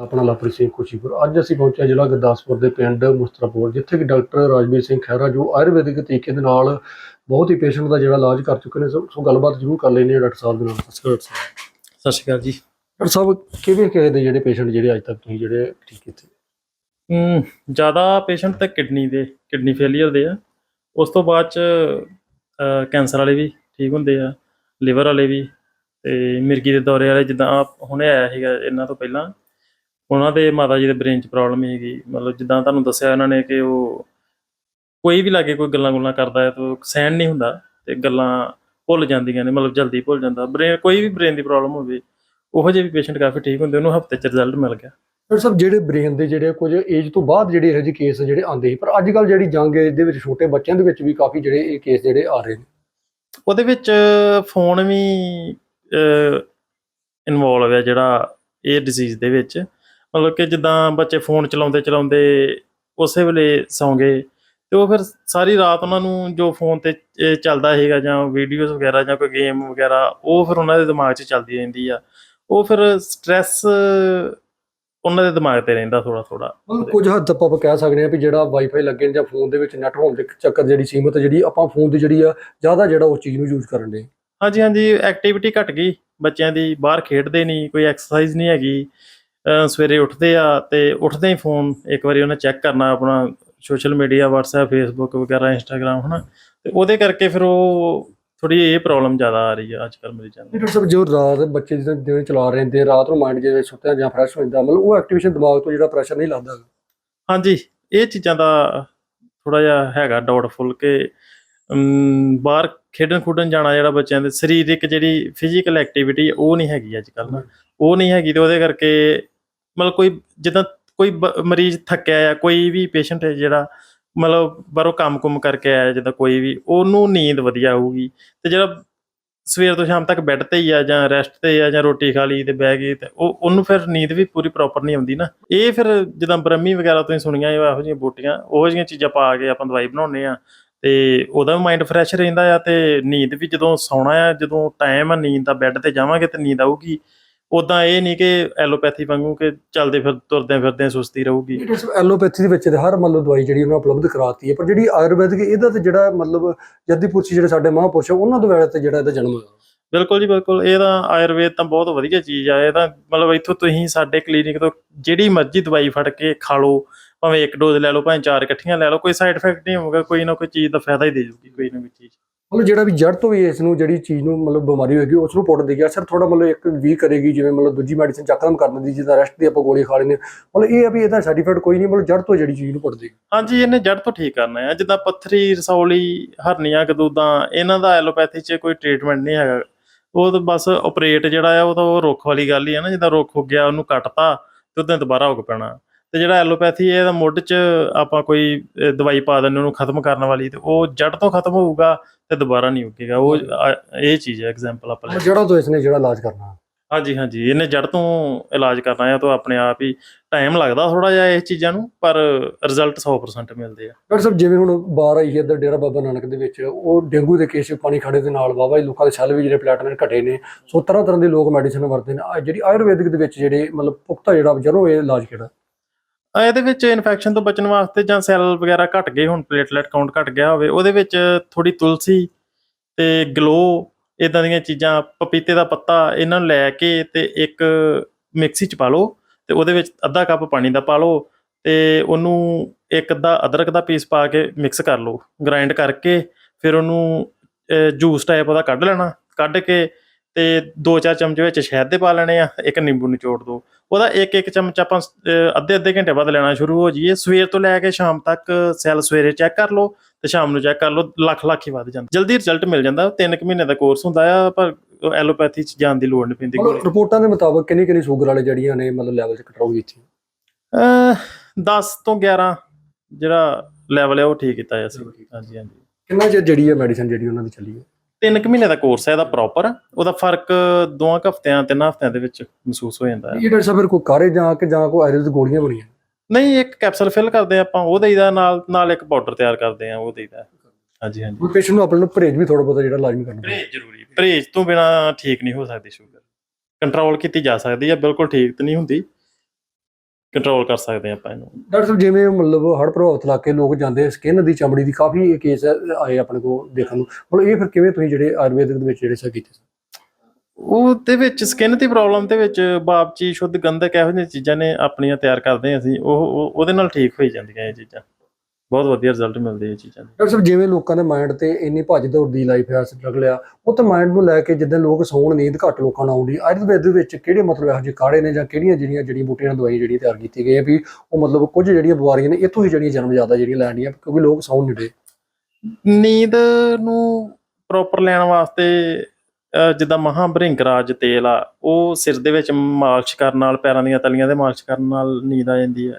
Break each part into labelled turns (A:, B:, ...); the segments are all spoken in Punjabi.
A: ਆਪਣਾ ਲਵਪ੍ਰੀਤ ਸਿੰਘ ਖੁਸ਼ੀਪੁਰ ਅੱਜ ਅਸੀਂ ਪਹੁੰਚੇ ਜ਼ਿਲ੍ਹਾ ਗੁਰਦਾਸਪੁਰ ਦੇ ਪਿੰਡ ਮੁਸਤਰਾਪੁਰ ਜਿੱਥੇ ਕਿ ਡਾਕਟਰ ਰਾਜਵੀਰ ਸਿੰਘ ਖਹਿਰਾ ਜੋ ਆਯੁਰਵੈਦਿਕ ਤਰੀਕੇ ਦੇ ਨਾਲ ਬਹੁਤ ਹੀ ਪੇਸ਼ੈਂਟ ਦਾ ਜਿਹੜਾ ਇਲਾਜ ਕਰ ਚੁੱਕੇ ਨੇ ਸੋ ਸੋ ਗੱਲਬਾਤ ਜ਼ਰੂਰ ਕਰ ਲੈਣੀ ਹੈ ਡਾਕਟਰ ਸਾਹਿਬ ਦੇ ਨਾਲ। ਸਤਿ ਸ਼੍ਰੀ ਅਕਾਲ ਡਾਕਟਰ ਸਾਹਿਬ
B: ਸਤਿ ਸ਼੍ਰੀ ਅਕਾਲ ਜੀ।
A: ਡਾਕਟਰ ਸਾਹਿਬ ਕਿਵੇਂ ਕਿਵੇਂ ਦੇ ਜਿਹੜੇ ਪੇਸ਼ੈਂਟ ਜਿਹੜੇ ਅੱਜ ਤੱਕ ਤੁਸੀਂ ਜਿਹੜੇ ਠੀਕ ਕੀਤੇ?
B: ਹਮ ਜ਼ਿਆਦਾ ਪੇਸ਼ੈਂਟ ਤਾਂ ਕਿਡਨੀ ਦੇ ਕਿਡਨੀ ਫੇਲਿਅਰ ਦੇ ਆ। ਉਸ ਤੋਂ ਬਾਅਦ ਚ ਕੈਂਸਰ ਵਾਲੇ ਵੀ ਠੀਕ ਹੁੰਦੇ ਆ ਲਿਵਰ ਵਾਲੇ ਵੀ ਤੇ ਮਿਰਗੀ ਦੇ ਦੌਰੇ ਵਾਲੇ ਜਿੱਦਾਂ ਹੁਣੇ ਆਇਆ ਸੀਗਾ ਇਹਨਾਂ ਤੋਂ ਪਹਿਲਾਂ। ਉਹਨਾਂ ਦੇ ਮਾਤਾ ਜੀ ਦੇ ਬ੍ਰੇਨ 'ਚ ਪ੍ਰੋਬਲਮ ਹੈਗੀ। ਮਤਲਬ ਜਿੱਦਾਂ ਤੁਹਾਨੂੰ ਦੱਸਿਆ ਉਹਨਾਂ ਨੇ ਕਿ ਉਹ ਕੋਈ ਵੀ ਲਾਗੇ ਕੋਈ ਗੱਲਾਂ ਗੁੱਲਾਂ ਕਰਦਾ ਹੈ ਤਾਂ ਸਹਿਣ ਨਹੀਂ ਹੁੰਦਾ ਤੇ ਗੱਲਾਂ ਭੁੱਲ ਜਾਂਦੀਆਂ ਨੇ ਮਤਲਬ ਜਲਦੀ ਭੁੱਲ ਜਾਂਦਾ। ਬ੍ਰੇਨ ਕੋਈ ਵੀ ਬ੍ਰੇਨ ਦੀ ਪ੍ਰੋਬਲਮ ਹੋਵੇ ਉਹੋ ਜਿਹੇ ਵੀ ਪੇਸ਼ੈਂਟ ਕਾਫੀ ਠੀਕ ਹੁੰਦੇ ਉਹਨੂੰ ਹਫ਼ਤੇ 'ਚ ਰਿਜ਼ਲਟ ਮਿਲ ਗਿਆ।
A: ਡਾਕਟਰ ਸਾਹਿਬ ਜਿਹੜੇ ਬ੍ਰੇਨ ਦੇ ਜਿਹੜੇ ਕੁਝ ਏਜ ਤੋਂ ਬਾਅਦ ਜਿਹੜੇ ਇਹੋ ਜਿਹੇ ਕੇਸ ਜਿਹੜੇ ਆਉਂਦੇ ਸੀ ਪਰ ਅੱਜ ਕੱਲ ਜਿਹੜੀ ਜੰਗ ਏਜ ਦੇ ਵਿੱਚ ਛੋਟੇ ਬੱਚਿਆਂ ਦੇ ਵਿੱਚ ਵੀ ਕਾਫੀ ਜਿਹੜੇ ਇਹ ਕੇਸ ਜਿਹੜੇ ਆ ਰਹੇ ਨੇ।
B: ਉਹਦੇ ਵਿੱਚ ਫੋਨ ਵੀ ਇਨਵੋਲਵ ਹੈ ਜਿਹੜਾ ਇਹ ਡਿਜ਼ੀਜ਼ ਦੇ ਵਿੱਚ। ਮਤਲਬ ਕਿ ਜਿੱਦਾਂ ਬੱਚੇ ਫੋਨ ਚਲਾਉਂਦੇ ਚਲਾਉਂਦੇ ਉਸੇ ਵੇਲੇ ਸੌਂ ਗਏ ਤੇ ਉਹ ਫਿਰ ਸਾਰੀ ਰਾਤ ਉਹਨਾਂ ਨੂੰ ਜੋ ਫੋਨ ਤੇ ਚੱਲਦਾ ਹੈਗਾ ਜਾਂ ਵੀਡੀਓਜ਼ ਵਗੈਰਾ ਜਾਂ ਕੋਈ ਗੇਮ ਵਗੈਰਾ ਉਹ ਫਿਰ ਉਹਨਾਂ ਦੇ ਦਿਮਾਗ 'ਚ ਚੱਲਦੀ ਰਹਿੰਦੀ ਆ। ਉਹ ਫਿਰ ਸਟ੍ਰੈਸ ਉਹਨਾਂ ਦੇ ਦਿਮਾਗ ਤੇ ਰਹਿੰਦਾ ਥੋੜਾ ਥੋੜਾ
A: ਮਤਲਬ ਕੁਝ ਹੱਦ ਤੱਕ ਆਪਾਂ ਕਹਿ ਸਕਦੇ ਹਾਂ ਵੀ ਜਿਹੜਾ ਵਾਈਫਾਈ ਲੱਗੇ ਜਾਂ ਫੋਨ ਦੇ ਵਿੱਚ ਨੈਟ ਹੋਣ ਦੇ ਚੱਕਰ ਜਿਹੜੀ ਸੀਮਤ ਜਿਹੜੀ ਆਪਾਂ ਫੋਨ ਦੀ ਜਿਹੜੀ ਆ ਜ਼ਿਆਦਾ ਜਿਹੜਾ ਉਸ ਚੀਜ਼ ਨੂੰ ਯੂਜ਼ ਕਰਨ ਦੇ।
B: ਹਾਂਜੀ ਹਾਂਜੀ ਐਕਟੀਵਿਟੀ ਘਟ ਗਈ ਬੱਚਿਆਂ ਦੀ ਬਾਹਰ ਖੇਡਦੇ ਨਹੀਂ ਕੋਈ ਐਕਸਰਸਾਈਜ਼ ਨਹੀਂ ਹੈਗੀ। ਸਵੇਰੇ ਉੱਠਦੇ ਆ ਤੇ ਉੱਠਦੇ ਹੀ ਫੋਨ ਇੱਕ ਵਾਰੀ ਉਹਨੇ ਚੈੱਕ ਕਰਨਾ ਆਪਣਾ ਸੋਸ਼ਲ ਮੀਡੀਆ WhatsApp Facebook ਵਗੈਰਾ Instagram ਹਨਾ? ਤੇ ਉਹਦੇ ਕਰਕੇ ਫਿਰ ਉਹ ਥੋੜੀ ਇਹ ਪ੍ਰੋਬਲਮ ਜ਼ਿਆਦਾ ਆ ਰਹੀ ਆ ਅੱਜ ਕੱਲ੍ਹ ਮਰੀਜ਼ਾਂ ਨੂੰ
A: ਡਾਕਟਰ ਸਾਹਿਬ ਜੋ ਰਾਤ ਬੱਚੇ ਜਿਵੇਂ ਜਿਵੇਂ ਚਲਾ ਰਹੇ ਹੁੰਦੇ ਰਾਤ ਨੂੰ ਮਾਈਂਡ ਜਿਹੜੇ ਸੁੱਤਿਆਂ ਜਾਂ ਫਰੈਸ਼ ਹੋ ਜਾਂਦਾ ਮਤਲਬ ਉਹ ਐਕਟੀਵੇਸ਼ਨ ਦਿਮਾਗ ਤੋਂ ਜਿਹੜਾ ਪ੍ਰੈਸ਼ਰ ਨਹੀਂ ਲੱਗਦਾ
B: ਹਾਂਜੀ ਇਹ ਚੀਜ਼ਾਂ ਦਾ ਥੋੜਾ ਜਿਹਾ ਹੈਗਾ ਡਾਊਟਫੁਲ ਕਿ ਬਾਹਰ ਖੇਡਣ ਖੁੱਡਣ ਜਾਣਾ ਜਿਹੜਾ ਬੱਚਿਆਂ ਦੇ ਸਰੀਰਕ ਜਿਹੜੀ ਫਿਜ਼ੀਕਲ ਐਕਟੀਵਿਟੀ ਉਹ ਨਹੀਂ ਹੈਗੀ ਅੱਜ ਕੱਲ੍ਹ ਨਾ ਉਹ ਨਹੀਂ ਹੈਗੀ ਤੇ ਉਹਦੇ ਕਰਕੇ ਮਤਲਬ ਕੋਈ ਜਿੱਦਾਂ ਕੋਈ ਬ- ਮਰੀਜ਼ ਥੱਕਿਆ ਆ, ਕੋਈ ਵੀ ਪੇਸ਼ੈਂਟ ਹੈ ਜਿਹੜਾ ਮਤਲਬ ਬਾਹਰੋਂ ਕੰਮ-ਕੁਮ ਕਰਕੇ ਆਇਆ ਜਿੱਦਾਂ ਕੋਈ ਵੀ, ਉਹਨੂੰ ਨੀਂਦ ਵਧੀਆ ਆਊਗੀ ਤੇ ਜਿਹੜਾ ਸਵੇਰ ਤੋਂ ਸ਼ਾਮ ਤੱਕ ਬੈੱਡ ਤੇ ਹੀ ਆ ਜਾਂ ਰੈਸਟ ਤੇ ਆ ਜਾਂ ਰੋਟੀ ਖਾ ਲਈ ਤੇ ਬਹਿ ਗਈ ਤੇ ਉਹ, ਉਹਨੂੰ ਫਿਰ ਨੀਂਦ ਵੀ ਪੂਰੀ ਪ੍ਰੋਪਰ ਨਹੀਂ ਆਉਂਦੀ ਨਾ। ਇਹ ਫਿਰ ਜਿੱਦਾਂ ਬ੍ਰਹਮੀ ਵਗੈਰਾ ਤੁਸੀਂ ਸੁਣੀਆਂ, ਇਹ ਇਹੋ ਜਿਹੀਆਂ ਬੂਟੀਆਂ, ਉਹੋ ਜਿਹੀਆਂ ਚੀਜ਼ਾਂ ਪਾ ਕੇ ਆਪਾਂ ਦਵਾਈ ਬਣਾਉਂਦੇ ਆ ਤੇ ਉਹਦਾ ਵੀ ਮਾਈਂਡ ਫਰੈਸ਼ ਰਹਿੰਦਾ ਆ ਤੇ ਨੀਂਦ ਵੀ ਜਦੋਂ ਸੌਣਾ ਆ, ਜਦੋਂ ਟਾਈਮ ਆ ਨੀਂਦ ਦਾ ਬੈੱਡ ਤੇ ਜਾਵਾਂਗੇ ਤੇ ਨੀਂਦ ਆਊਗੀ। ਉਦਾਂ ਇਹ ਨਹੀਂ ਕਿ ਐਲੋਪੈਥੀ ਵਾਂਗੂ ਕਿ ਚੱਲਦੇ ਫਿਰ ਤੁਰਦੇ ਫਿਰਦੇ ਸੁਸਤੀ ਰਹੂਗੀ।
A: ਐਲੋਪੈਥੀ ਦੇ ਵਿੱਚ ਤੇ ਹਰ ਮਤਲਬ ਦਵਾਈ ਜਿਹੜੀ ਉਹਨਾਂ ਉਪਲਬਧ ਕਰਾਤੀ ਹੈ ਪਰ ਜਿਹੜੀ ਆਯੁਰਵੈਦਿਕ ਇਹਦਾ ਤੇ ਜਿਹੜਾ ਮਤਲਬ ਜੱਦੀ ਪੁਰਸ਼ੀ ਜਿਹੜੇ ਸਾਡੇ ਮਹਾਂਪੁਰਸ਼ ਉਹਨਾਂ ਦੇ ਵੇਲੇ ਤੇ ਜਿਹੜਾ ਇਹਦਾ ਜਨਮ ਹੋਇਆ।
B: ਬਿਲਕੁਲ ਜੀ ਬਿਲਕੁਲ। ਇਹ ਤਾਂ ਆਯੁਰਵੇਦ ਤਾਂ ਬਹੁਤ ਵਧੀਆ ਚੀਜ਼ ਆ ਇਹ ਤਾਂ ਮਤਲਬ ਇੱਥੋਂ ਤੁਸੀਂ ਸਾਡੇ ਕਲੀਨਿਕ ਤੋਂ ਜਿਹੜੀ ਮਰਜ਼ੀ ਦਵਾਈ ਫੜ ਕੇ ਖਾ ਲਓ ਭਾਵੇਂ ਇੱਕ ਡੋਜ਼ ਲੈ ਲਓ ਭਾਵੇਂ ਚਾਰ ਇਕੱਠੀਆਂ ਲੈ ਲਓ ਕੋਈ ਸਾਈਡ ਇਫੈਕਟ ਨਹੀਂ ਹੋਊਗਾ ਕੋਈ ਨਾ ਕੋਈ ਚੀਜ਼ ਦਾ ਫਾਇਦਾ ਹੀ ਦੇ ਜੂਗੀ ਕੋਈ ਨਾ ਕੋਈ ਚੀਜ਼।
A: ਮਤਲਬ ਜਿਹੜਾ ਵੀ ਜੜ ਤੋਂ ਵੀ ਇਸ ਨੂੰ ਜਿਹੜੀ ਚੀਜ਼ ਨੂੰ ਮਤਲਬ ਬਿਮਾਰੀ ਹੋਏਗੀ, ਉਸ ਨੂੰ ਪੁੱਟ ਦੇਗੀ ਅਸਰ ਥੋੜਾ ਮਤਲਬ ਇੱਕ ਵੀ ਕਰੇਗੀ, ਜਿਵੇਂ ਮਤਲਬ ਦੂਜੀ ਮੈਡੀਸਿਨ ਚੱਕਰਮ ਕਰ ਦਿੰਦੀ ਜਿੱਦਾਂ ਰੈਸਟ ਦੀ ਆਪਾਂ ਗੋਲੀ ਖਾ ਲੈਂਦੇ ਮਤਲਬ ਇਹ ਆ ਵੀ ਇਹਦਾ ਸਾਈਡ ਇਫੈਕਟ ਕੋਈ ਨਹੀਂ, ਮਤਲਬ ਜੜ ਤੋਂ ਜਿਹੜੀ ਚੀਜ਼ ਨੂੰ ਪੁੱਟ ਦੇਗੀ
B: ਹਾਂਜੀ, ਇਹਨੇ ਜੜ ਤੋਂ ਠੀਕ ਕਰਨਾ ਹੈ। ਜਿੱਦਾਂ ਪੱਥਰੀ, ਰਸੌਲੀ, ਹਰਨੀਆਂ ਕਦੂਦਾਂ ਇਹਨਾਂ ਦਾ ਐਲੋਪੈਥੀ 'ਚ ਕੋਈ ਟ੍ਰੀਟਮੈਂਟ ਨਹੀਂ ਹੈਗਾ। ਉਹ ਤਾਂ ਬਸ ਆਪਰੇਟ ਜਿਹੜਾ ਆ, ਉਹ ਤਾਂ ਉਹ ਰੁੱਖ ਵਾਲੀ ਗੱਲ ਹੀ ਆ ਨਾ, ਜਿੱਦਾਂ ਰੁੱਖ ਹੋ ਗਿਆ ਉਹਨੂੰ ਕੱਟਤਾ ਤੇ ਉਹਦੇ ਦੁਬਾਰਾ ਉੱਗ ਪੈਣਾ। ਤੇ ਜਿਹੜਾ ਐਲੋਪੈਥੀ ਇਹਦਾ ਮੁੱਢ 'ਚ ਆਪਾਂ ਕੋਈ ਦਵਾਈ ਪਾ ਦਿੰਦੇ ਉਹਨੂੰ ਖਤਮ ਕਰਨ ਵਾਲੀ ਤੇ ਉਹ ਜੜ ਤੋਂ ਖਤਮ ਹੋਊਗਾ ਤੇ ਦੁਬਾਰਾ ਨਹੀਂ ਉੱਗੇਗਾ। ਉਹ ਇਹ ਚੀਜ਼ ਹੈ ਐਗਜ਼ਾਮਪਲ ਆਪਾਂ
A: ਜੜਾਂ ਤੋਂ ਇਸ ਨੇ ਜਿਹੜਾ ਇਲਾਜ ਕਰਨਾ।
B: ਹਾਂਜੀ ਹਾਂਜੀ ਇਹਨੇ ਜੜ ਤੋਂ ਇਲਾਜ ਕਰਨਾ ਹੈ ਤਾਂ ਆਪਣੇ ਆਪ ਹੀ ਟਾਈਮ ਲੱਗਦਾ ਥੋੜਾ ਜਿਹਾ ਇਹ ਚੀਜ਼ਾਂ ਨੂੰ ਪਰ ਰਿਜ਼ਲਟ 100% ਮਿਲਦੇ ਆ।
A: ਡਾਕਟਰ ਸਾਹਿਬ ਜਿਵੇਂ ਹੁਣ ਬਾਹਰ ਆਈ ਹੈ ਇੱਧਰ ਡੇਰਾ ਬਾਬਾ ਨਾਨਕ ਦੇ ਵਿੱਚ ਉਹ ਡੇਂਗੂ ਦੇ ਕੇਸ ਪਾਣੀ ਖੜੇ ਦੇ ਨਾਲ ਵਾਵਾ ਹੀ ਲੋਕਾਂ ਦੇ ਸੈੱਲ ਵੀ ਜਿਹੜੇ ਪਲੇਟਲੇਟ ਘਟੇ ਨੇ। ਸੋ ਤਰ੍ਹਾਂ ਤਰ੍ਹਾਂ ਦੇ ਲੋਕ ਮੈਡੀਸਨ ਵਰਤਦੇ ਨੇ। ਜਿਹੜੀ ਆਯੁਰਵੈਦਿਕ ਦੇ ਵਿੱਚ ਜਿਹੜੇ ਮਤਲਬ ਪੁਖਤਾ ਜਿਹੜਾ ਜਰੋਂ ਇਹ ਇਲਾਜ ਕਿਹੜਾ?
B: ਇਹਦੇ ਵਿੱਚ ਇਨਫੈਕਸ਼ਨ ਤੋਂ ਬਚਣ ਵਾਸਤੇ ਜਾਂ ਸੈੱਲ ਵਗੈਰਾ ਘਟ ਗਏ, ਹੁਣ ਪਲੇਟਲੇਟ ਕਾਊਂਟ ਘਟ ਗਿਆ ਹੋਵੇ, ਉਹਦੇ ਵਿੱਚ ਥੋੜੀ ਤੁਲਸੀ ਤੇ ਗਲੋ ਇਦਾਂ ਦੀਆਂ ਚੀਜ਼ਾਂ, ਪਪੀਤੇ ਦਾ ਪੱਤਾ, ਇਹਨਾਂ ਨੂੰ ਲੈ ਕੇ ਤੇ ਇੱਕ ਮਿਕਸੀ ਚ ਪਾ ਲਓ ਤੇ ਉਹਦੇ ਵਿੱਚ ਅੱਧਾ ਕੱਪ ਪਾਣੀ ਦਾ ਪਾ ਲਓ ਤੇ ਉਹਨੂੰ ਇੱਕ ਅੱਧਾ ਅਦਰਕ ਦਾ ਪੀਸ ਪਾ ਕੇ ਮਿਕਸ ਕਰ ਲਓ ਗ੍ਰਾਈਂਡ ਕਰਕੇ, ਫਿਰ ਉਹਨੂੰ ਜੂਸ ਟਾਈਪ ਉਹਦਾ ਕੱਢ ਲੈਣਾ, ਕੱਢ ਕੇ ਤੇ 2-4 ਚਮਚ ਵਿੱਚ ਸ਼ਹਿਦ ਦੇ ਪਾ ਲੈਣੇ ਆ ਇੱਕ ਨਿੰਬੂ ਨਿਚੋੜ ਦਿਓ ਉਹਦਾ ਇੱਕ ਇੱਕ ਚਮਚ ਆਪਾਂ ਅੱਧੇ ਅੱਧੇ ਘੰਟੇ ਬਾਅਦ ਲੈਣਾ ਸ਼ੁਰੂ ਹੋ ਜਾਈਏ। ਸਵੇਰ ਤੋਂ ਲੈ ਕੇ ਸ਼ਾਮ ਤੱਕ ਸੈੱਲ ਸਵੇਰੇ ਚੈੱਕ ਕਰ ਲਓ ਤੇ ਸ਼ਾਮ ਨੂੰ ਚੈੱਕ ਕਰ ਲਓ ਲੱਖ ਲੱਖ ਹੀ ਵੱਧ ਜਾਂਦਾ। ਜਲਦੀ ਰਿਜ਼ਲਟ ਮਿਲ ਜਾਂਦਾ। 3 ਕੁ ਮਹੀਨੇ ਦਾ ਕੋਰਸ ਹੁੰਦਾ ਆ ਪਰ ਐਲੋਪੈਥੀ ਚ ਜਾਣ ਦੀ ਲੋੜ ਨਹੀਂ ਪੈਂਦੀ
A: ਮਤਲਬ ਰਿਪੋਰਟਾਂ ਦੇ ਮੁਤਾਬਕ ਕਿੰਨੀ ਕਿੰਨੀ ਸ਼ੂਗਰ ਵਾਲੇ ਜਿਹੜੀਆਂ ਨੇ ਮਤਲਬ ਲੈਵਲ 'ਚ ਕੰਟਰੋਲ ਕੀਤੀ
B: ਅਹ 10 ਤੋਂ 11 ਜਿਹੜਾ ਲੈਵਲ ਹੈ ਉਹ ਠੀਕ ਕੀਤਾ ਅਸੀਂ। ਹਾਂਜੀ ਹਾਂਜੀ
A: ਕਿੰਨਾ ਚਿਰ ਜਿਹੜੀ ਹੈ ਮੈਡੀਸਨ ਜਿਹੜੀ ਉਹਨਾਂ ਦੀ ਚੱਲੀ ਹੈ
B: ਤਿੰਨ ਕੁ ਮਹੀਨੇ ਦਾ ਕੋਰਸ ਹੈ ਇਹਦਾ ਪ੍ਰੋਪਰ ਉਹਦਾ ਫ਼ਰਕ ਦੋਆਂ ਕੁ ਹਫ਼ਤਿਆਂ ਤਿੰਨ ਹਫ਼ਤਿਆਂ ਦੇ ਵਿੱਚ ਮਹਿਸੂਸ ਹੋ ਜਾਂਦਾ ਹੈ।
A: ਇਹ ਡਾਕਟਰ ਸਾਹਿਬ ਫਿਰ ਕੋਈ ਕਾਰੇ ਜਾਂ ਕਿ ਜਾਂ ਕੋਈ ਆਯੁਰਵੈਦਿਕ ਗੋਲੀਆਂ ਬਣੀਆਂ?
B: ਨਹੀਂ ਇੱਕ ਕੈਪਸੂਲ ਫਿਲ ਕਰਦੇ ਆਪਾਂ ਉਹ ਦੇਈਦਾ ਨਾਲ ਨਾਲ ਇੱਕ ਪਾਊਡਰ ਤਿਆਰ ਕਰਦੇ ਆ ਉਹ ਦੇਈਦਾ। ਹਾਂਜੀ ਹਾਂਜੀ।
A: ਕੋਈ ਪੇਸ਼ੈਂਟ ਨੂੰ ਆਪਣੇ ਨੂੰ ਪਰਹੇਜ਼ ਵੀ ਥੋੜਾ ਬਹੁਤਾ ਜਿਹੜਾ ਲਾਜ਼ਮੀ ਕਰਨਾ ਪੈਂਦਾ
B: ਪਰਹੇਜ਼ ਜ਼ਰੂਰੀ ਪਰਹੇਜ਼ ਤੋਂ ਬਿਨਾ ਠੀਕ ਨਹੀਂ ਹੋ ਸਕਦੀ ਸ਼ੂਗਰ ਕੰਟਰੋਲ ਕੀਤੀ ਜਾ ਸਕਦੀ ਹੈ ਬਿਲਕੁਲ ਠੀਕ ਤਾਂ ਨਹੀਂ ਹੁੰਦੀ। ਕੰਟਰੋਲ ਕਰ ਸਕਦੇ ਹਾਂ ਆਪਾਂ ਇਹਨੂੰ।
A: ਡਾਕਟਰ ਸਾਹਿਬ ਜਿਵੇਂ ਮਤਲਬ ਹੜ੍ਹ ਪ੍ਰਭਾਵਿਤ ਇਲਾਕੇ ਲੋਕ ਜਾਂਦੇ ਸਕਿਨ ਦੀ ਚਮੜੀ ਦੀ ਕਾਫੀ ਕੇਸ ਆਏ ਆਪਣੇ ਕੋਲ ਦੇਖਣ ਨੂੰ। ਮਤਲਬ ਇਹ ਫਿਰ ਕਿਵੇਂ ਤੁਸੀਂ ਜਿਹੜੇ ਆਯੁਰਵੈਦਿਕ ਦੇ ਵਿੱਚ ਜਿਹੜੇ ਸਾ ਕੀਤੇ ਸੀ
B: ਉਹਦੇ ਵਿੱਚ ਸਕਿਨ ਦੀ ਪ੍ਰੋਬਲਮ ਦੇ ਵਿੱਚ ਬਾਪਚੀ ਸ਼ੁੱਧ ਗੰਧਕ ਇਹੋ ਜਿਹੀਆਂ ਚੀਜ਼ਾਂ ਨੇ ਆਪਣੀਆਂ ਤਿਆਰ ਕਰਦੇ ਹਾਂ ਅਸੀਂ ਉਹ ਉਹ- ਉਹਦੇ ਨਾਲ ਠੀਕ ਹੋਈ ਜਾਂਦੀਆਂ ਇਹ ਚੀਜ਼ਾਂ। ਬਹੁਤ ਵਧੀਆ ਰਿਜ਼ਲਟ ਮਿਲਦੇ ਇਹ ਚੀਜ਼ਾਂ ਦੇ।
A: ਡਾਕਟਰ ਸਾਹਿਬ ਜਿਵੇਂ ਲੋਕਾਂ ਦੇ ਮਾਈਂਡ ਤੇ ਇੰਨੀ ਭੱਜ ਦੌੜ ਦੀ ਲਾਈਫ ਹੈ ਸਟਰਗਲ ਆ ਉਹ ਤਾਂ ਮਾਈਂਡ ਨੂੰ ਲੈ ਕੇ ਜਿੱਦਾਂ ਲੋਕ ਸੌਣ ਨੀਂਦ ਘੱਟ ਲੋਕਾਂ ਨੂੰ ਆਉਂਦੀ ਆਯੁਰਵੈਦ ਦੇ ਵਿੱਚ ਕਿਹੜੇ ਮਤਲਬ ਇਹੋ ਜਿਹੇ ਕਾੜੇ ਨੇ ਜਾਂ ਕਿਹੜੀਆਂ ਜਿਹੜੀਆਂ ਜੜੀ ਬੂਟੀਆਂ ਨਾਲ ਦਵਾਈ ਜਿਹੜੀ ਤਿਆਰ ਕੀਤੀ ਗਈ ਹੈ ਵੀ ਉਹ ਮਤਲਬ ਕੁਝ ਜਿਹੜੀਆਂ ਬਿਮਾਰੀਆਂ ਨੇ ਇੱਥੋਂ ਹੀ ਜਿਹੜੀਆਂ ਜਨਮ ਜ਼ਿਆਦਾ ਜਿਹੜੀਆਂ ਲੈਣੀਆਂ ਕਿਉਂਕਿ ਲੋਕ ਸੌਣ ਨਹੀਂ ਰਹੇ
B: ਨੀਂਦ ਨੂੰ ਪ੍ਰੋਪਰ ਲੈਣ ਵਾਸਤੇ ਜਿੱਦਾਂ ਮਹਾ ਭ੍ਰਿੰਗਰਾਜ ਤੇਲ ਆ ਉਹ ਸਿਰ ਦੇ ਵਿੱਚ ਮਾਲਿਸ਼ ਕਰਨ ਨਾਲ ਪੈਰਾਂ ਦੀਆਂ ਤਲੀਆਂ ਦੇ ਮਾਲਿਸ਼ ਕਰਨ ਨਾਲ ਨੀਂਦ ਆ ਜਾਂਦੀ ਆ।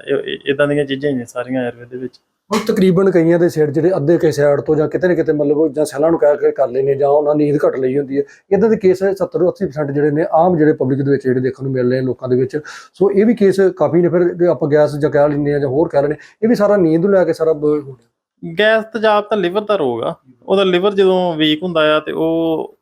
B: ਇਦਾਂ ਦੀਆਂ ਚੀਜ਼ਾਂ ਹੀ ਨੇ ਸਾਰੀਆਂ ਆਯੁਰਵੇਦ ਦੇ ਵਿੱਚ।
A: ਹੁਣ ਤਕਰੀਬਨ ਕਈਆਂ ਦੇ ਸਿਰ ਜਿਹੜੇ ਅੱਧੇ ਕੇ ਸਾਈਡ ਤੋਂ ਜਾਂ ਕਿਤੇ ਨਾ ਕਿਤੇ ਮਤਲਬ ਜਾਂ ਸੈਲਾਂ ਨੂੰ ਕਹਿ ਕੇ ਕਰ ਲੈਨੇ ਜਾਂ ਉਹਨਾਂ ਨੀਂਦ ਘਟ ਲਈ ਹੁੰਦੀ ਹੈ। ਇਦਾਂ ਦੇ ਕੇਸ 70 80% ਜਿਹੜੇ ਨੇ, ਆਮ ਜਿਹੜੇ ਪਬਲਿਕ ਦੇ ਵਿੱਚ ਜਿਹੜੇ ਦੇਖਣ ਨੂੰ ਮਿਲ ਰਹੇ ਨੇ ਲੋਕਾਂ ਦੇ ਵਿੱਚ। ਸੋ ਇਹ ਵੀ ਕੇਸ ਕਾਫੀ ਨੇ ਫਿਰ ਆਪਾਂ ਗੈਸ ਜਾਂ ਕਹਿ ਲੈਂਦੇ ਆ ਜਾਂ ਹੋਰ ਕਹਿ ਲੈਂਦੇ ਇਹ ਵੀ ਸਾਰਾ ਨੀਂਦ ਨੂੰ ਲੈ ਕੇ ਸਾਰਾ
B: ਗੈਸ ਤੇਜ਼ਾਬ ਤਾਂ ਲਿਵਰ ਦਾ ਰੋਗ ਆ। ਉਹਦਾ ਲਿਵਰ ਜਦੋਂ ਵੀਕ ਹੁੰਦਾ ਆ ਤੇ ਉਹ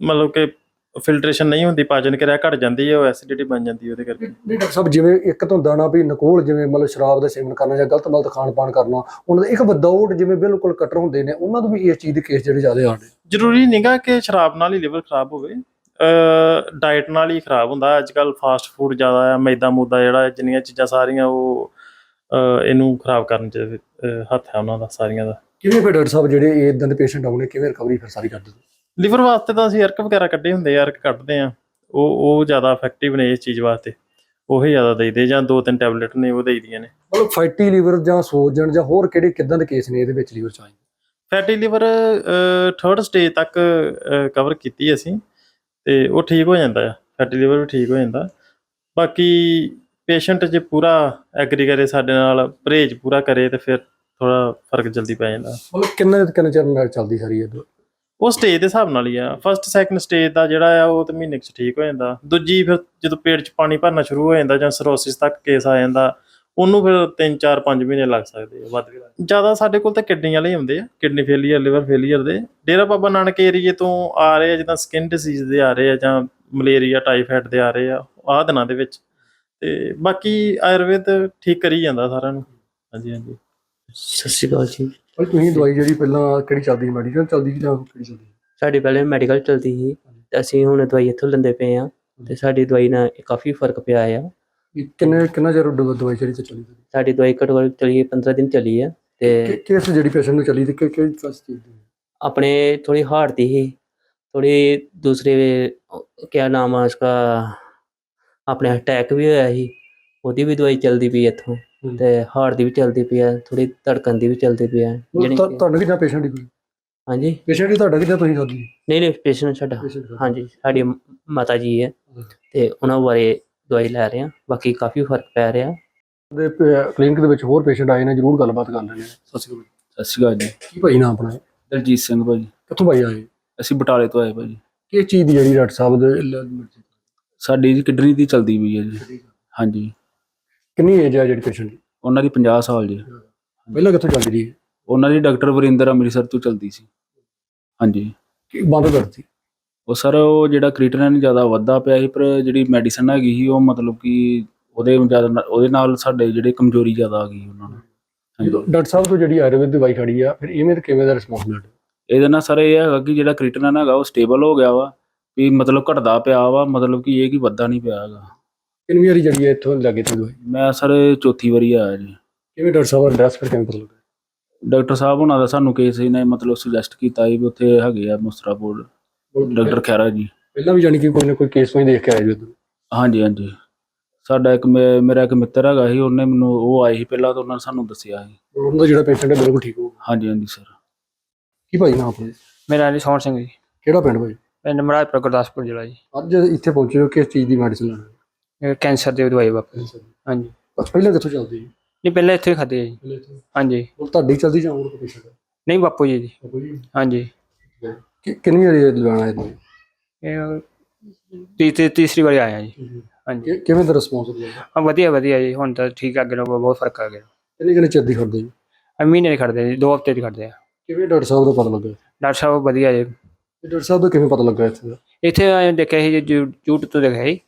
B: ਮਤਲਬ ਕਿ ਫਿਲਟਰੇਸ਼ਨ ਨਹੀਂ ਹੁੰਦੀ ਪਾਚਨ ਕਿਰਿਆ ਘਟ ਜਾਂਦੀ ਹੈ ਉਹ ਐਸਿਡਿਟੀ ਬਣ ਜਾਂਦੀ ਹੈ ਉਹਦੇ ਕਰਕੇ।
A: ਨਹੀਂ ਡਾਕਟਰ ਸਾਹਿਬ ਜਿਵੇਂ ਇੱਕ ਤਾਂ ਨਾ ਵੀ ਨਕੋਲ ਜਿਵੇਂ ਮਤਲਬ ਸ਼ਰਾਬ ਦਾ ਸੇਵਨ ਕਰਨਾ ਜਾਂ ਗਲਤ ਮਲਤ ਖਾਣ ਪਾਣ ਕਰਨਾ ਉਹਨਾਂ ਦਾ ਇੱਕ ਵਿਦਆਊਟ ਜਿਵੇਂ ਬਿਲਕੁਲ ਕਟਰ ਹੁੰਦੇ ਨੇ ਉਹਨਾਂ ਨੂੰ ਵੀ ਇਸ ਚੀਜ਼ ਦੇ ਕੇਸ ਜਿਹੜੇ ਜ਼ਿਆਦਾ ਆਉਂਦੇ
B: ਜ਼ਰੂਰੀ ਨਹੀਂਗਾ ਕਿ ਸ਼ਰਾਬ ਨਾਲ ਹੀ ਲਿਵਰ ਖਰਾਬ ਹੋਵੇ। ਡਾਈਟ ਨਾਲ ਹੀ ਖਰਾਬ ਹੁੰਦਾ। ਅੱਜ ਕੱਲ ਫਾਸਟ ਫੂਡ ਜ਼ਿਆਦਾ ਆ ਮੈਦਾ ਮੂਦਾ ਜਿਹੜਾ ਜਿੰਨੀਆਂ ਚੀਜ਼ਾਂ ਸਾਰੀਆਂ ਉਹ ਇਹਨੂੰ ਖਰਾਬ ਕਰਨ ਚ ਹੱਥ ਹੈ ਉਹਨਾਂ ਦਾ ਸਾਰੀਆਂ ਦਾ।
A: ਕਿਵੇਂ ਫਿਰ ਡਾਕਟਰ ਸਾਹਿਬ ਜਿਹੜੇ ਇਦਾਂ ਦੇ ਪੇਸ਼ੈਂਟ ਆਉਣੇ ਕਿਵੇਂ ਰਿਕਵਰੀ ਫਿਰ ਸਾਰੀ ਕਰਦੇ
B: ਲਿਵਰ ਵਾਸਤੇ ਤਾਂ ਅਸੀਂ ਅਰਕ ਵਗੈਰਾ ਕੱਢੇ ਹੁੰਦੇ ਆ ਅਰਕ ਕੱਢਦੇ ਆ। ਉਹ ਉਹ ਜ਼ਿਆਦਾ ਇਫੈਕਟਿਵ ਨੇ ਇਸ ਚੀਜ਼ ਵਾਸਤੇ। ਉਹੀ ਜ਼ਿਆਦਾ ਦੇਈਦੇ ਜਾਂ ਦੋ ਤਿੰਨ ਟੈਬਲੇਟ ਨੇ ਉਹ ਦੇਈਦੀਆਂ ਨੇ।
A: ਮਤਲਬ ਫੈਟੀ ਲੀਵਰ ਜਾਂ ਸੋਜਨ ਜਾਂ ਹੋਰ ਕਿਹੜੇ ਕਿਦਾਂ ਦੇ ਕੇਸ ਨੇ ਇਹਦੇ ਵਿੱਚ ਲੀਵਰ ਚ? ਆਏ
B: ਫੈਟੀ ਲਿਵਰ ਥਰਡ ਸਟੇਜ ਤੱਕ ਕਵਰ ਕੀਤੀ ਅਸੀਂ। ਤੇ ਉਹ ਠੀਕ ਹੋ ਜਾਂਦਾ ਆ। ਫੈਟੀ ਲਿਵਰ ਵੀ ਠੀਕ ਹੋ ਜਾਂਦਾ। ਬਾਕੀ ਪੇਸ਼ੈਂਟ ਜੇ ਪੂਰਾ ਐਗਰੀ ਕਰੇ ਸਾਡੇ ਨਾਲ ਪਰਹੇਜ਼ ਪੂਰਾ ਕਰੇ ਤੇ ਫਿਰ ਥੋੜਾ ਫ਼ਰਕ ਜਲਦੀ ਪੈ ਜਾਂਦਾ।
A: ਮਤਲਬ ਕਿੰਨੇ ਕਿੰਨੇ ਚਿਰ ਨਾਲ ਚੱਲਦੀ ਸਾਰੀ ਇਹ?
B: ਉਹ ਸਟੇਜ ਦੇ ਹਿਸਾਬ ਨਾਲ ਹੀ ਆ। ਫਸਟ ਸੈਕੰਡ ਸਟੇਜ ਦਾ ਜਿਹੜਾ ਆ, ਉਹ ਤੇ ਮਹੀਨੇ ਕੁ 'ਚ ਠੀਕ ਹੋ ਜਾਂਦਾ। ਦੂਜੀ ਫਿਰ ਜਦੋਂ ਪੇਟ 'ਚ ਪਾਣੀ ਭਰਨਾ ਸ਼ੁਰੂ ਹੋ ਜਾਂਦਾ ਜਾਂ ਸਰੋਸਿਸ ਤੱਕ ਕੇਸ ਆ ਜਾਂਦਾ, ਉਹਨੂੰ ਫਿਰ 3 4 5 ਮਹੀਨੇ ਲੱਗ ਸਕਦੇ ਆ, ਵੱਧ ਵੀ ਜ਼ਿਆਦਾ ਸਾਡੇ ਕੋਲ ਤਾਂ ਕਿਡਨੀ ਵਾਲੇ ਹੀ ਹੁੰਦੇ ਆ, ਕਿਡਨੀ ਫੇਲੀਅਰ ਲਿਵਰ ਫੇਲੀਅਰ ਦੇ। ਡੇਰਾ ਬਾਬਾ ਨਾਨਕ ਏਰੀਏ ਤੋਂ ਆ ਰਹੇ ਆ, ਜਿੱਦਾਂ ਸਕਿਨ ਡਿਸੀਜ਼ ਦੇ ਆ ਰਹੇ ਆ ਜਾਂ ਮਲੇਰੀਆ ਟਾਈਫਾਇਡ ਦੇ ਆ ਰਹੇ ਆ, ਆਹ ਦਿਨਾਂ ਦੇ ਵਿੱਚ। ਤੇ ਬਾਕੀ ਆਯੁਰਵੇਦ ਠੀਕ ਕਰੀ ਜਾਂਦਾ ਸਾਰਿਆਂ ਨੂੰ। ਹਾਂਜੀ ਹਾਂਜੀ।
C: ਸਤਿ ਸ਼੍ਰੀ ਅਕਾਲ ਜੀ।
A: ਭਾਈ ਤੁਸੀਂ ਦਵਾਈ ਜਿਹੜੀ ਪਹਿਲਾਂ ਕਿਹੜੀ ਚੱਲਦੀ ਮੈਡੀਕਲ ਚੱਲਦੀ ਸੀ ਜਾਂ ਕਿਹੜੀ ਚੱਲਦੀ
C: ਸਾਡੀ ਪਹਿਲੇ ਮੈਡੀਕਲ ਚਲਦੀ ਸੀ। ਤੇ ਅਸੀਂ ਹੁਣ ਦਵਾਈ ਇੱਥੋਂ ਲੈਂਦੇ ਪਏ ਆ ਤੇ ਸਾਡੀ ਦਵਾਈ ਨਾਲ ਕਾਫੀ ਫ਼ਰਕ ਪਿਆ ਆ।
A: ਇਹ ਕਿੰਨੇ ਕਿੰਨਾ ਚਿਰ ਦ- ਦਵਾਈ ਜਿਹੜੀ ਤੇ ਚੱਲੀ ਸੀ?
C: ਸਾਡੀ ਦਵਾਈ ਘੱਟੋ ਘੱਟ ਚਲੀ 15 ਦਿਨ ਚੱਲੀ ਆ ਤੇ
A: ਕਿ- ਕਿਸ ਜਿਹੜੀ ਪੇਸ਼ੈਂਟ ਨੂੰ ਚੱਲੀ ਤੇ ਕਿ ਕਿਹੜੀ ਫਸਟ ਚੀਜ਼ ਦੀ?
C: ਆਪਣੇ ਥੋੜੀ ਹਾਰਟ ਦੀ ਸੀ ਥੋੜੀ ਦੂਸਰੇ ਕਿਆ ਨਾਮ ਆ ਉਸਕਾ ਆਪਣੇ ਅਟੈਕ ਵੀ ਹੋਇਆ ਸੀ ਉਹਦੀ ਵੀ ਦਵਾਈ ਚੱਲਦੀ ਪਈ ਇੱਥੋਂ। ਤੇ ਹਾਰਟ ਦੀ ਵੀ ਚੱਲਦੀ ਪਈ ਆ ਥੋੜੀ ਧੜਕਣ ਦੀ ਵੀ ਚੱਲਦੀ ਪਈ ਆ ਜਿਹੜੀ
A: ਤੁਹਾ- ਤੁਹਾਨੂੰ ਕਿੰਨਾ ਪੇਸ਼ੈਂਟ ਦੀ ਕੋਈ?
C: ਹਾਂਜੀ।
A: ਪੇਸ਼ੈਂਟ ਹੀ ਤੁਹਾਡਾ ਕਿੰਨਾ ਤੁਸੀਂ ਖਾਦੀ
C: ਨਹੀਂ ਨਹੀਂ ਪੇਸ਼ੈਂਟ ਸਾਡਾ।
A: ਪੇਸ਼ੈਂਟ
C: ਹਾਂਜੀ ਸਾਡੀ ਮ- ਮਾਤਾ ਜੀ ਹੈ ਤੇ ਉਹਨਾਂ ਬਾਰੇ ਦਵਾਈ ਲੈ ਰਹੇ ਆ ਬਾਕੀ ਕਾਫੀ ਫ਼ਰਕ ਪੈ ਰਿਹਾ।
A: ਦੇ ਕਲੀਨਿਕ ਦੇ ਵਿੱਚ ਹੋਰ ਪੇਸ਼ੈਂਟ ਆਏ ਨੇ ਜਰੂਰ ਗੱਲਬਾਤ ਕਰ ਲੈਣੇ ਸਤਿ ਸ਼੍ਰੀ ਅਕਾਲ।
D: ਸਤਿ ਸ਼੍ਰੀ ਅਕਾਲ ਜੀ।
A: ਕੀ ਭਾਈ ਨਾਮ ਆਪਣਾ?
D: ਦਲਜੀਤ ਸਿੰਘ ਭਾਜੀ।
A: ਕਿੱਥੋਂ ਭਾਈ ਆਏ?
D: ਅਸੀਂ ਬਟਾਲੇ ਤੋਂ ਆਏ ਭਾਜੀ।
A: ਕਿਸ ਚੀਜ਼ ਦੀ ਜਿਹੜੀ ਡਾਕਟਰ ਸਾਹਿਬ ਦੇ ਇਲਾਜ-
D: ਸਾਡੀ ਜੀ ਕਿਡਨੀ ਦੀ ਚਲਦੀ ਪਈ ਹੈ ਜੀ। ਹਾਂਜੀ।
A: ਕਿੰਨੀ ਏਜ ਹੈ ਜਿਹੜੀ ਪੇਸ਼ੈਂਟ ਦੀ
D: ਉਹਨਾਂ ਦੀ 50 ਸਾਲ ਜੀ।
A: ਪਹਿਲਾਂ ਕਿੱਥੋਂ ਚੱਲਦੀ ਰਹੀ? ਹੈ?
D: ਉਹਨਾਂ ਦੀ ਡਾਕਟਰ ਵਰਿੰਦਰ ਅੰਮ੍ਰਿਤਸਰ ਤੋਂ ਚਲਦੀ ਸੀ। ਹਾਂਜੀ।
A: ਕਿ ਬੰਦ ਕਰਤੀ?
D: ਉਹ ਸਰ ਉਹ ਜਿਹੜਾ ਕ੍ਰੀਟਿਨਨ ਜ਼ਿਆਦਾ ਵੱਧਾ ਪਿਆ ਸੀ ਪਰ ਜਿਹੜੀ ਮੈਡੀਸਨ ਹੈਗੀ ਸੀ ਉਹ ਮਤਲਬ ਕਿ ਉਹਦੇ ਜ਼ਿਆਦਾ ਉਹਦੇ ਨਾਲ ਸਾਡੇ ਜਿਹੜੇ ਕਮਜ਼ੋਰੀ ਜ਼ਿਆਦਾ ਆ ਗਈ ਉਹਨਾਂ ਨੂੰ।
A: ਜਦੋਂ
D: ਹਾਂਜੀ
A: ਡਾਕਟਰ ਸਾਹਿਬ ਤੋਂ ਜਿਹੜੀ ਆਯੁਰਵੇਦ ਦਵਾਈ ਖੜੀ ਆ ਫਿਰ ਇਵੇਂ ਤੇ ਕਿਵੇਂ ਦਾ ਰਿਸਪੌਂਸ ਮਿਲਦਾ?
D: ਇਹਦੇ ਨਾਲ ਸਰ ਇਹ ਹੈਗਾ ਕਿ ਜਿਹੜਾ ਕ੍ਰੀਟਿਨਨ ਹੈਗਾ ਉਹ ਸਟੇਬਲ ਹੋ ਗਿਆ ਵਾ ਵੀ ਮਤਲਬ ਘਟਦਾ ਪਿਆ ਵਾ ਮਤਲਬ ਕਿ ਇਹ ਕਿ ਵੱਧਾ ਨਹੀਂ ਪਿਆ ਹੈਗਾ।
A: ਕਿੰਨੀ ਵਾਰੀ ਜਿਹੜੀ ਹੈ ਇੱਥੋਂ ਲੱਗੇ ਤੇ ਦਵਾਈ
D: ਮੈਂ ਸਰ ਚੌਥੀ ਵਾਰੀ ਆਇਆ ਜੀ।
A: ਕਿਵੇਂ ਡਾਕਟਰ ਸਾਹਿਬ ਐਡਰੈਸ ਫਿਰ ਕਿਵੇਂ ਪਤਾ ਲੱਗਾ?
D: ਡਾਕਟਰ ਸਾਹਿਬ ਉਹਨਾਂ ਦਾ ਸਾਨੂੰ ਕਿਸੇ ਨੇ ਮਤਲਬ ਸੁਜੈਸਟ ਕੀਤਾ ਵੀ ਉੱਥੇ ਹੈਗੇ ਆ ਮੁਸਤਰਾਪੁਰ ਡਾਕਟਰ ਖੈਰਾ ਜੀ।
A: ਪਹਿਲਾਂ ਵੀ ਜਾਣੀ ਕਿ ਕੋਈ ਨਾ ਕੋਈ ਕੇਸ ਕੋਈ ਦੇਖ ਕੇ ਆਏ ਜੀ ਉਦੋਂ
D: ਹਾਂਜੀ ਹਾਂਜੀ। ਸਾਡਾ ਇੱਕ ਮੇ- ਮੇਰਾ ਇੱਕ ਮਿੱਤਰ ਹੈਗਾ ਸੀ ਉਹਨੇ ਮੈਨੂੰ ਉਹ ਆਏ ਸੀ ਪਹਿਲਾਂ ਤਾਂ ਉਹਨਾਂ ਨੇ ਸਾਨੂੰ ਦੱਸਿਆ ਸੀ।
A: ਉਹਨਾਂ ਦਾ ਜਿਹੜਾ ਪੇਸ਼ੈਂਟ ਹੈ ਬਿਲਕੁਲ ਠੀਕ ਹੋ ਗਿਆ
D: ਹਾਂਜੀ ਹਾਂਜੀ ਸਰ।
A: ਕੀ ਭਾਈ ਨਾਮ ਆਪਣਾ?
E: ਮੇਰਾ ਨਾਮ ਸੋਹਣ ਸਿੰਘ ਜੀ।
A: ਕਿਹੜਾ ਪਿੰਡ ਭਾਈ
E: ਪਿੰਡ ਮਰਾਜਪੁਰ ਗੁਰਦਾਸਪੁਰ ਜ਼ਿਲ੍ਹਾ ਜੀ।
A: ਅੱਜ ਇੱਥੇ ਪਹੁੰਚੇ ਹੋ ਕਿਸ ਚੀਜ਼ ਦੀ ਮੈਡੀਸਨ ਲੈਣਾ?
E: ਇਹ ਕੈਂਸਰ ਦੀ ਦਵਾਈ ਵਾਪਸ ਹਾਂਜੀ।
A: ਬਸ ਪਹਿਲਾਂ ਕਿੱਥੋਂ ਚੱਲਦੀ ਹੈ
E: ਨਹੀਂ ਪਹਿਲਾਂ ਇੱਥੇ ਹੀ ਖਾਦੇ ਜੀ।
A: ਪਹਿਲੇ ਇੱਥੇ।
E: ਹਾਂਜੀ।
A: ਹੁਣ ਤੁਹਾਡੀ ਚੱਲਦੀ ਜਾਂ ਹੋਰ ਕੋਈ ਪੇਸ਼ੈਂਟ?
E: ਨਹੀਂ ਬਾਪੂ ਜੀ ਦੀ।
A: ਹੈ
E: ਹਾਂਜੀ।
A: ਕਿ ਕਿੰਨੀ ਵਾਰੀ ਹੈ ਦਵਾਈ
E: ਇਹ ਤੀ- ਤੀ- ਤੀਸਰੀ ਵਾਰੀ ਆਇਆ ਜੀ। ਹਾਂਜੀ।
A: ਕਿ- ਕਿਵੇਂ ਦਾ ਰਿਸਪੌਂਸ ਮਿਲਦਾ
E: ਹਾਂ ਵਧੀਆ ਵਧੀਆ ਜੀ। ਹੁਣ ਤਾਂ ਠੀਕ ਅੱਗੇ ਨਾਲੋਂ ਬਹੁਤ ਫ਼ਰਕ ਆ ਗਿਆ।
A: ਕਿੰਨੇ ਕਿੰਨੇ ਚਿਰ ਦੀ ਖੜਦੇ ਜੀ?
E: ਆ ਮਹੀਨੇ ਦੀ ਖੜਦੇ ਜੀ ਦੋ ਹਫ਼ਤੇ ਦੀ ਖੜਦੇ ਆ।
A: ਕਿਵੇਂ ਡਾਕਟਰ ਸਾਹਿਬ ਦਾ ਪਤਾ ਲੱਗਾ?
E: ਡਾਕਟਰ ਸਾਹਿਬ ਵਧੀਆ ਜੀ।
A: ਡਾਕਟਰ ਸਾਹਿਬ ਦਾ ਕਿਵੇਂ ਪਤਾ ਲੱਗਾ ਇੱਥੇ ਦਾ?
E: ਇੱਥੇ ਆਏ ਦੇਖਿਆ ਸੀ ਜੀ ਯੂ- YouTube ਤੋਂ ਦੇਖਿਆ ਸੀ।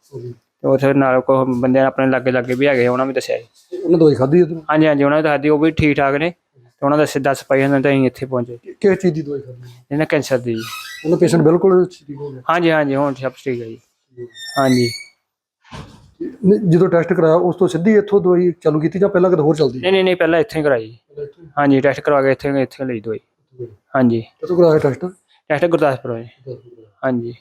E: ਤੇ ਉੱਥੇ ਨਾਲ ਕੋ ਬੰਦੇ ਆਪਣੇ ਲਾਗੇ ਲਾਗੇ ਵੀ ਹੈਗੇ ਉਹਨਾਂ ਵੀ ਦੱਸਿਆ ਜੀ।
A: ਉਹਨੇ ਦਵਾਈ ਖਾਧੀ ਹੈ
E: ਹਾਂਜੀ ਹਾਂਜੀ ਉਹਨਾਂ ਨੇ ਦੱਸਦੀ ਉਹ ਵੀ ਠੀਕ ਠਾਕ ਨੇ ਤੇ ਉਹਨਾਂ ਦਾ ਸਿੱਧਾ ਸਪਾਈ ਹੁੰਦਾ ਤਾਂ ਅਸੀਂ ਇੱਥੇ ਪਹੁੰਚੇ।
A: ਕਿਸ ਚੀਜ਼ ਦੀ ਦਵਾਈ ਖਾਧੀ
E: ਇਹਨਾਂ ਕੈਂਸਰ ਦੀ ਜੀ।
A: ਉਹਨਾਂ ਪੇਸ਼ੈਂਟ ਬਿਲਕੁਲ ਠੀਕ ਹੋ ਗਿਆ
E: ਹਾਂਜੀ ਹਾਂਜੀ ਹੁਣ ਸਭ ਠੀਕ ਹੈ ਜੀ। ਹਾਂਜੀ।
A: ਨਹੀਂ, ਜਦੋਂ ਟੈਸਟ ਕਰਾਇਆ ਉਸ ਤੋਂ ਸਿੱਧੀ ਇੱਥੋਂ ਦਵਾਈ ਚਾਲੂ ਕੀਤੀ ਜਾਂ ਪਹਿਲਾਂ ਕਿਤੇ ਹੋਰ ਚੱਲਦੀ?
E: ਨਹੀਂ ਨਹੀਂ ਨਹੀਂ ਪਹਿਲਾਂ ਇੱਥੇ ਹੀ ਕਰਾਈ। ਜੀ। ਹਾਂਜੀ ਟੈਸਟ ਕਰਵਾ ਕੇ ਇੱਥੇ ਇੱਥੇ ਲਈ ਦਵਾਈ। ਹਾਂਜੀ।
A: ਕਦੋਂ ਕਰਾਇਆ ਟੈਸਟ?
E: ਟੈਸਟ ਗੁਰਦਾਸਪੁਰ ਜੀ। ਹਾਂਜੀ।